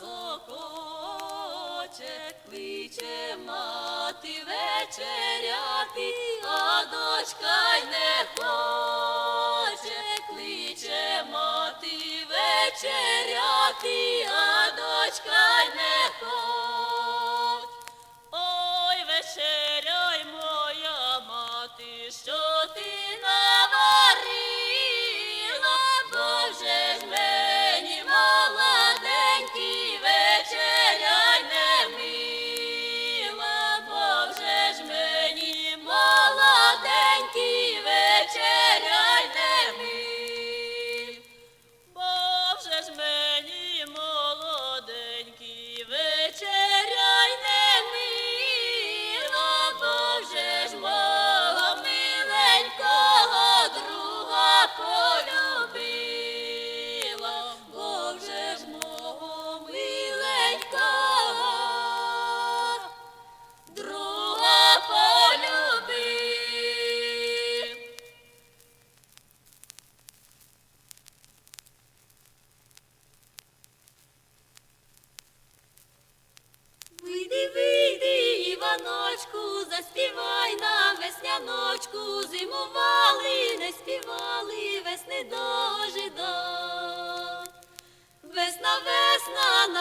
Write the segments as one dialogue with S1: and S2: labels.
S1: сокоче, кличе мати вечеряти, а дочка й не хоче, кличе мати вечеряти, а дочка й не хоче.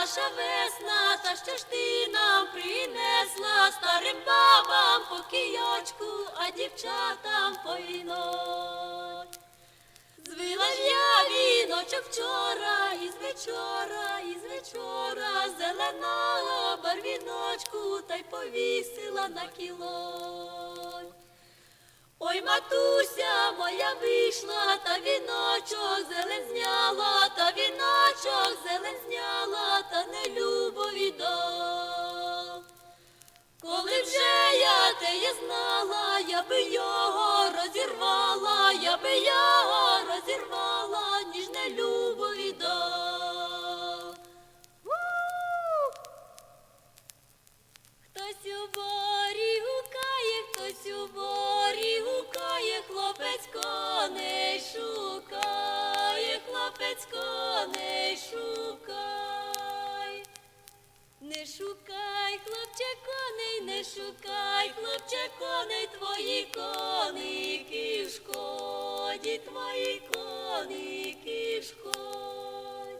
S1: Наша весна, та що ж ти нам принесла старим бабам по кийочку, а дівчатам по вінок. Звила ж я віночок вчора, із вечора, із вечора, зеленого барвіночку, та й повісила на кілок. Ой, матуся моя вийшла, та віночок зелен зняла, та віночок зелен зняла, Коли вже я теє знала, я би його розірвала, я би його розірвала, ніж не любо віддав. Хтось у борі гукає, хтось у борі гукає, хлопець коней шукає, хлопець коней шукай. Не шукай, хлопче, коней, не шукай, хлопче, коней, твої коники в шкоді, твої коники в шкоді.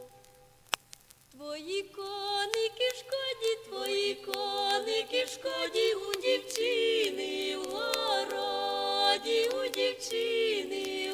S1: Твої коники в шкоді, твої коники в шкоді, у дівчини в городі, у дівчини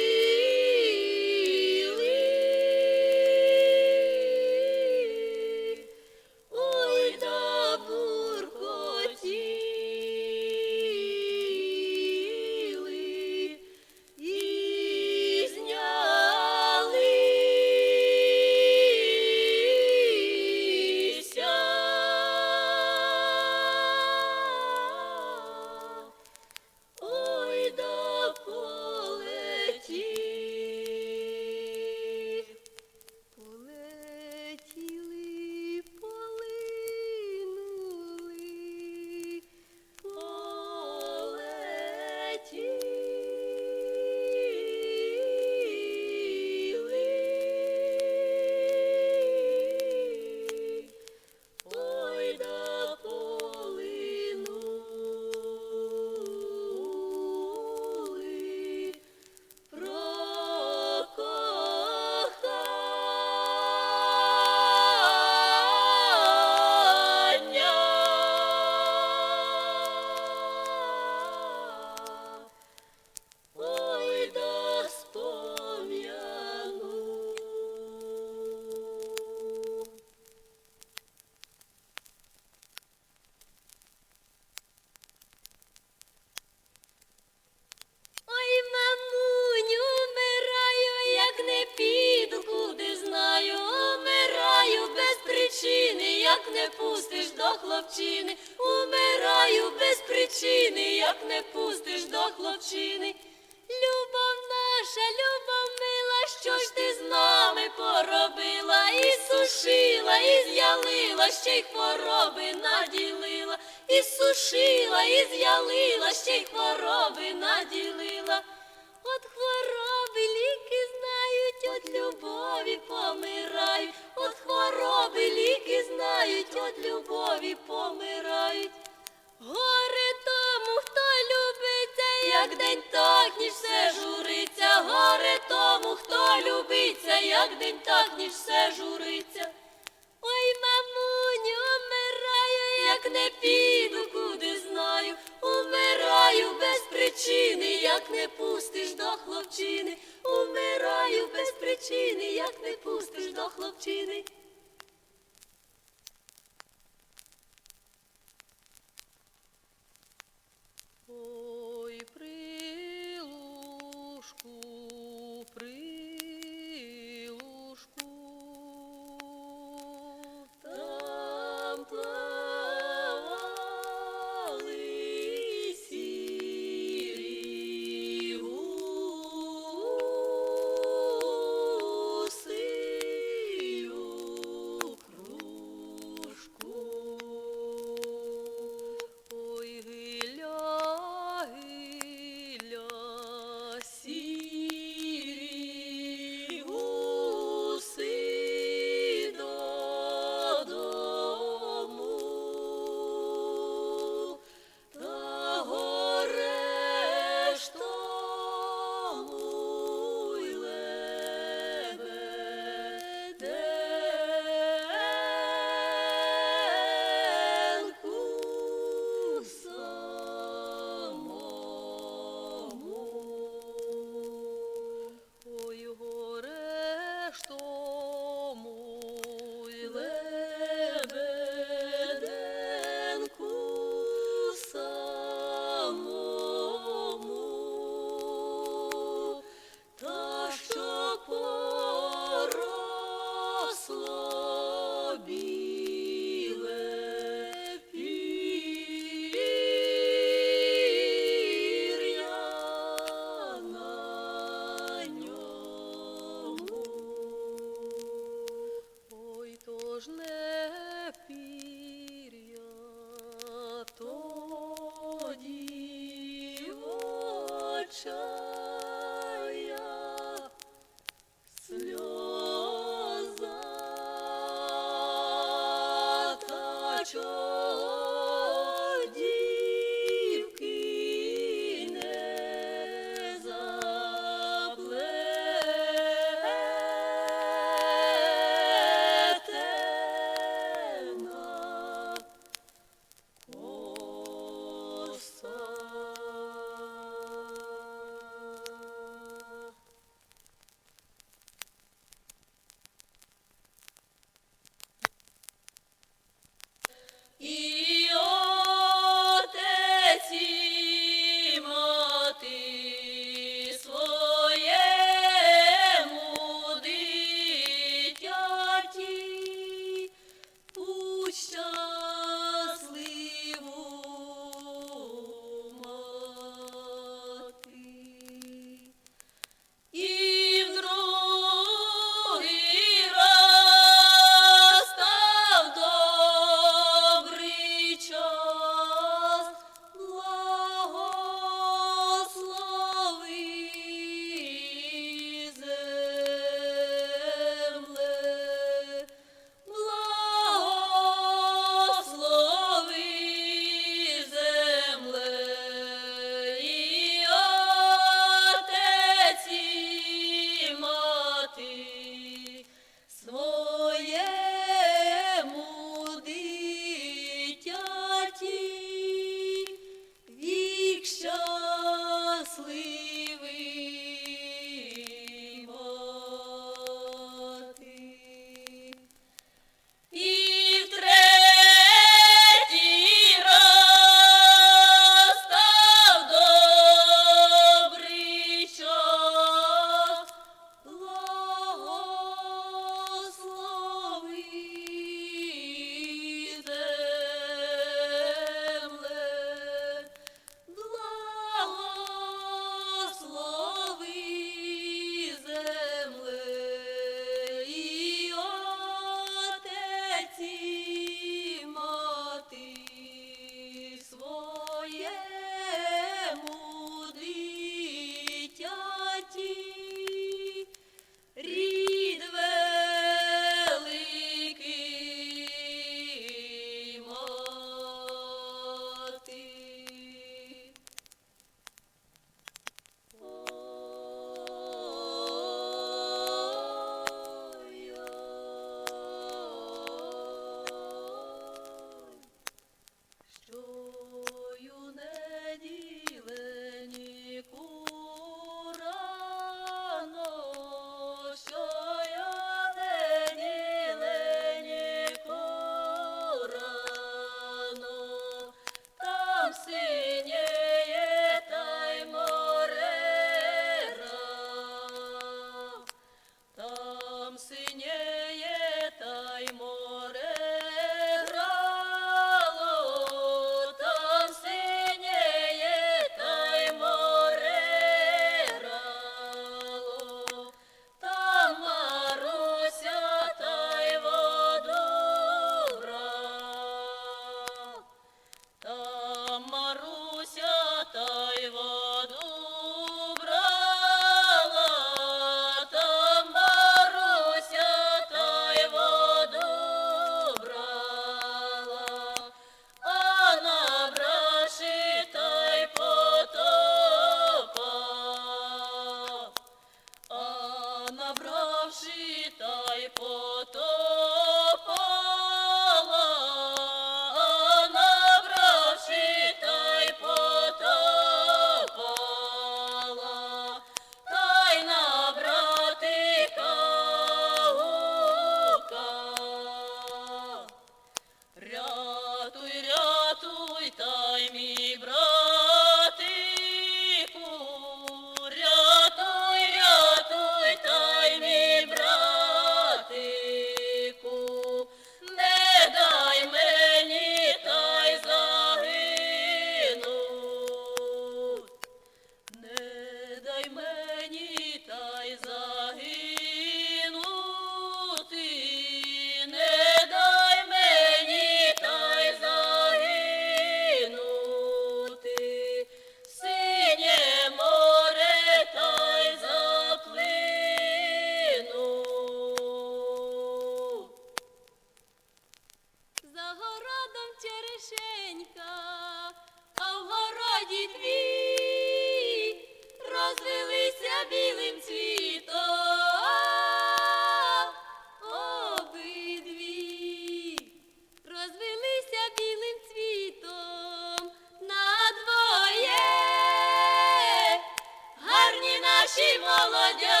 S1: наші молодята.